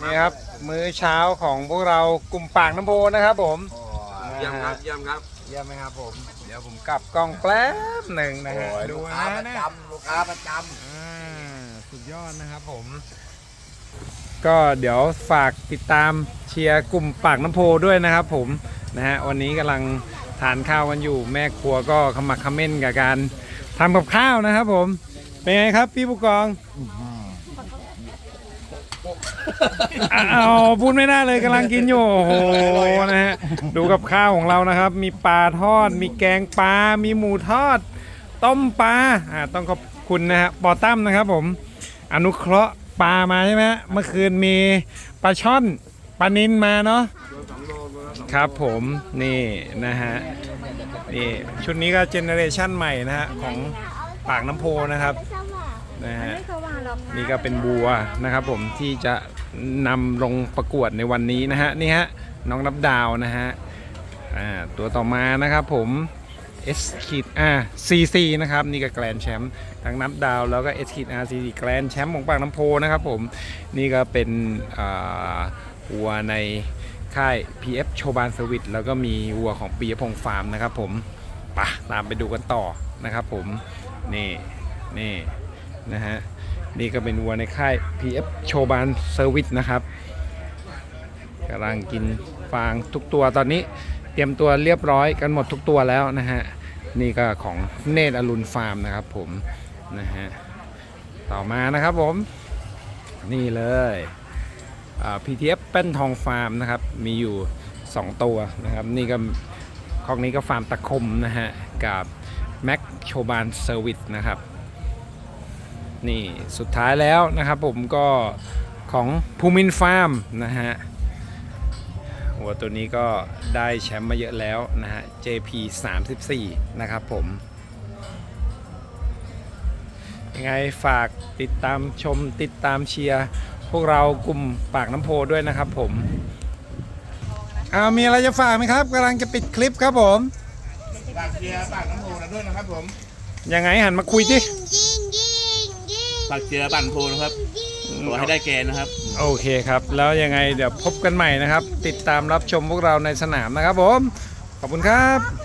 นี่ครับ มื้อเช้าของพวกเรากลุ่มปากน้ำโพนะครับผมเยี่ยมครับเยี่ยมครับเยี่ยมไหมครับผม เดี๋ยวผมกลับกล้องแป๊บหนึ่งนะฮะดูลูกนะค้าประเนี่ยจำลูกค้าประจอ่าสุดยอดนะครับผม ก็เดี๋ยวฝากติดตามเชียร์กลุ่มปากน้ำโพด้วยนะครับผมนะฮะวันนี้กำลังทานข้าวกันอยู่ แม่ครัวก็ขมักเขม้นกับการทำกับข้าวนะครับผม เป็นไงครับพี่ผู้กอง เอาพูดไม่ได้เลยกำลังกินอยู่โอ้โหนะฮะดูกับข้าวของเรานะครับ มีปลาทอด มีแกงปลา มีหมูทอด ต้มปลาอ่าต้องขอบคุณนะฮะปอตั้มนะครับผม อนุเคราะห์ปลามาใช่ไหมฮะเมื่อคืนมีปลาช่อนปลานินมาเนาะครับผมนี่นะฮะนี่ชุดนี้ก็เจเนอเรชันใหม่นะฮะของปากน้ำโพนะครับ นะฮะไม่สว่างหรอกค่ะนี่ก็เป็นบัวนะครับผมที่จะนำลงประกวดในวันนี้นะฮะนี่ฮะน้องนับดาวนะฮะอ่าตัวต่อมานะครับผม S ขีดอ่า CC นะครับนี่ก็แกรนแชมป์ทั้งนับดาว แล้วก็ S ขีด R CC แกรนแชมป์ของปากน้ำโพนะครับผมนี่ก็เป็นอ่าวัวในค่าย PF โชบานเซอร์วิสแล้วก็มีวัวของปียพงษ์ฟาร์มนะครับผมไปะตามไปดูกันต่อนะครับผมนี่นี่ นะฮะ นี่ก็เป็นวัวในค่าย PF โชบานเซอร์วิสนะครับกำลังกินฟางทุกตัวตอนนี้เตรียมตัวเรียบร้อยกันหมดทุกตัวแล้วนะฮะ นี่ก็ของเนตรอรุณฟาร์มนะครับผมนะฮะต่อมานะครับผม นี่เลย PTF แป้นทองฟาร์มนะครับ มีอยู่ 2 ตัวนะครับ นี่ก็คอกนี้ก็ฟาร์มตะคมนะฮะ กับแม็กโชบานเซอร์วิสนะครับ นี่สุดท้ายแล้วนะครับผมก็ของภูมินฟาร์มนะฮะวัวตัวนี้ก็ได้แชมป์มาเยอะแล้วนะฮะ JP 34นะครับผม ยังไงฝากติดตามชมติดตามเชียร์ พวกเรากลุ่มปากน้ำโพด้วยนะครับผมอ้าวมีอะไรจะฝากไหมครับกำลังจะปิดคลิปครับผมำฝากเชียร์ปากน้ำโพนะด้วยนะครับผม ยังไงหันมาคุยที่ ยิงยิง ยิงฝากเชียร์ปั่นโพนะครับขอให้ได้เกณฑ์นะครับ โอเคครับ แล้วยังไงเดี๋ยวพบกันใหม่นะครับ ติดตามรับชมพวกเราในสนามนะครับผม ขอบคุณครับ